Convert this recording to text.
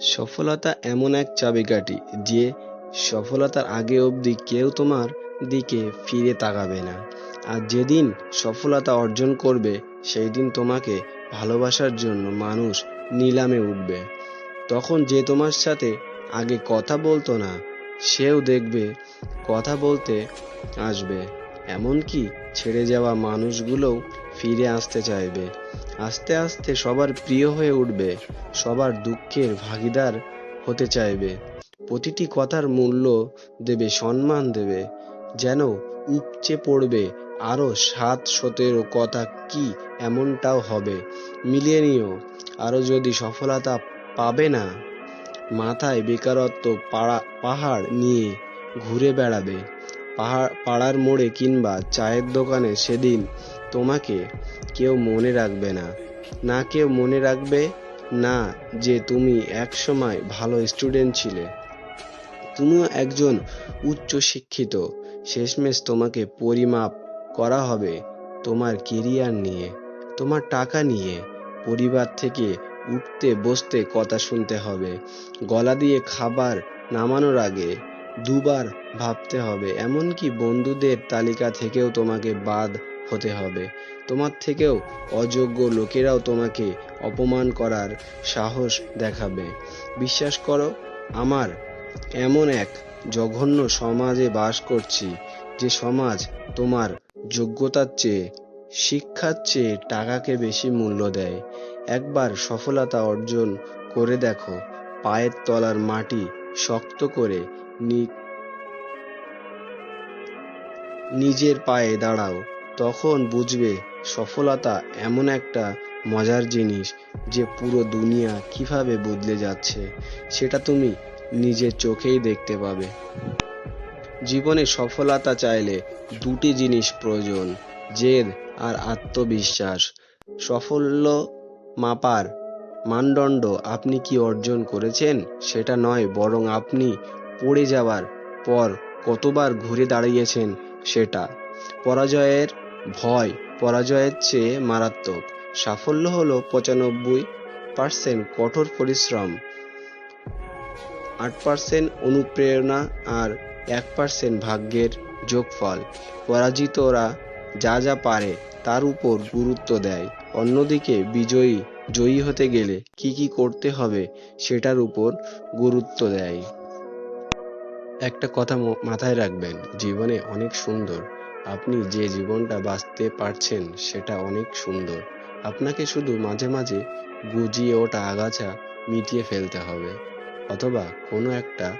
সফলতা এমন এক চাবিকাঠি যে সফলতার আগে অবধি কেউ তোমার দিকে ফিরে তাকাবে না। আর যেদিন সফলতা অর্জন করবে সেই দিন তোমাকে ভালোবাসার জন্য মানুষ নিলামে উঠবে। তখন যে তোমার সাথে আগে কথা বলতো না, সেও দেখবে কথা বলতে আসবে। এমনকি ছেড়ে যাওয়া মানুষগুলোও ফিরে আসতে চাইবে। আস্তে আস্তে সবার প্রিয় হয়ে উঠবে, সবার দুঃখের ভাগিদার হতে চাইবে। প্রতিটি কথার মূল্য দেবে, সম্মান দেবে, যেন উপচে পড়বে আরও সাত সতেরো কথা কি এমনটাও হবে। মিলিয়ে নিও আরও যদি সফলতা পাবে না, মাথায় বেকারত্ব পাড়া, পাহাড় নিয়ে ঘুরে বেড়াবে। পাহাড়, পাড়ার মোড়ে কিংবা চায়ের দোকানে সেদিন তোমাকে কেউ মনে রাখবে না। না কেউ মনে রাখবে না যে তুমি একসময় ভালো স্টুডেন্ট ছিলে। তুমিও একজন উচ্চ শিক্ষিত শেষমেশ তোমাকে পরিমাপ করা হবে তোমার কেরিয়ার নিয়ে, তোমার টাকা নিয়ে। পরিবার থেকে উঠতে বসতে কথা শুনতে হবে, গলা দিয়ে খাবার নামানোর আগে দুবার ভাবতে হবে। এমনকি বন্ধুদের তালিকা থেকেও তোমাকে বাদ হতে হবে। তোমার থেকেও অযোগ্য লোকেরাও তোমাকে অপমান করার সাহস দেখাবে। বিশ্বাস করো, আমার এমন এক জঘন্য সমাজে বাস করছি, যে সমাজ তোমার যোগ্যতার চেয়ে, শিক্ষার চেয়ে টাকাকে বেশি মূল্য দেয়। একবার সফলতা অর্জন করে দেখো, পায়ের তলার মাটি শক্ত করে নিজের পায়ে দাঁড়াও। তখন বুঝবে সফলতা এমন একটা মজার জিনিস যে পুরো দুনিয়া কীভাবে বদলে যাচ্ছে, সেটা তুমি নিজের চোখেই দেখতে পাবে। জীবনে সফলতা চাইলে দুটি জিনিস প্রয়োজন, জেদ আর আত্মবিশ্বাস। সাফল্য মাপার মানদণ্ড আপনি কি অর্জন করেছেন, সেটা নয়, বরং আপনি পড়ে যাওয়ার পর কতবার ঘুরে দাঁড়িয়েছেন, সেটা। পরাজয়ের ভয়, পরাজয়ের চেয়ে মারাত্মক। সাফল্য হলো পঁচানব্বই পার্সেন্ট কঠোর পরিশ্রম, আট পার্সেন্ট অনুপ্রেরণা আর এক পার্সেন্ট ভাগ্যের যোগফল। পরাজিতরা যা যা পারে তার উপর গুরুত্ব দেয়। অন্যদিকে বিজয়ী, জয়ী হতে গেলে কি কি করতে হবে সেটার উপর গুরুত্ব দেয়। একটা কথা মাথায় রাখবেন, জীবনে অনেক সুন্দর। আপনি যে জীবনটা বাঁচতে পারছেন সেটা অনেক সুন্দর। আপনাকে শুধু মাঝে মাঝে গুজিয়ে ওটা আগাছা মিটিয়ে ফেলতে হবে। অথবা কোনো একটা